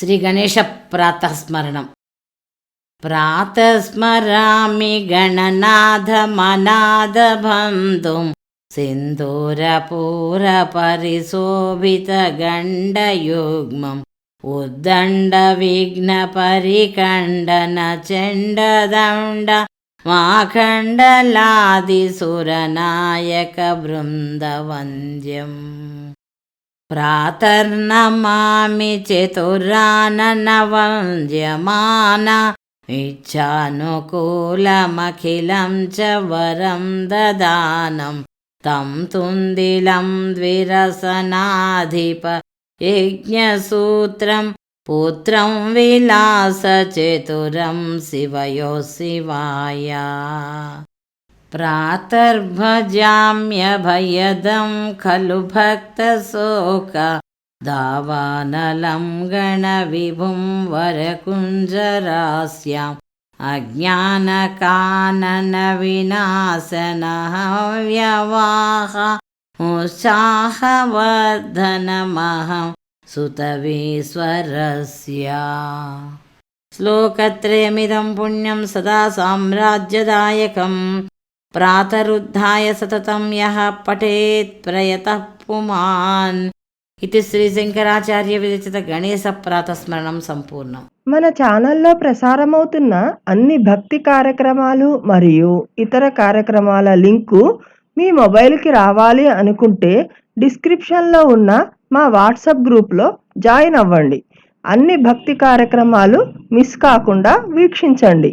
श्रीगणेशप्रातःस्मरणं प्रातस्मरामि गणनाथमनादबन्धुं सिन्दूरपूरपरिशोभितगण्डयुग्मम् उद्दण्डविघ्नपरिकण्डनचण्डदण्ड माखण्डलादिसुरनायकबृन्दवन्द्यम् ప్రాతర్నమామి చతురానవంద్యమాన ఇచ్చానుకూలమఖిలం చ వరం దదానం. తం తుందిలం ద్విరసనాధిప యజ్ఞసూత్రం. పుత్రం విలాస చతురం శివయో శివాయ. प्रातर्भजाम्यभयदं खलु भक्तशोक। दावानलं गणविभुं वरकुञ्जरास्याम्। अज्ञानकाननविनाशनः व्यवाह उत्साहवर्धनमहं सुतवीश्वरस्य श्लोकत्रयमिदं पुण्यं सदा साम्राज्यदायकम् ప్రాతరుద్ధాయ సతతం యః పఠేత్ ప్రయత పుమాన్ ఇది శ్రీ శంకరాచార్య విరచిత గణేశ ప్రాతస్మరణం సంపూర్ణం మన ఛానల్లో ప్రసారమవుతున్న అన్ని భక్తి కార్యక్రమాలు మరియు ఇతర కార్యక్రమాల లింకు మీ మొబైల్కి రావాలి అనుకుంటే డిస్క్రిప్షన్లో ఉన్న మా వాట్సాప్ గ్రూప్లో జాయిన్ అవ్వండి. అన్ని భక్తి కార్యక్రమాలు మిస్ కాకుండా వీక్షించండి.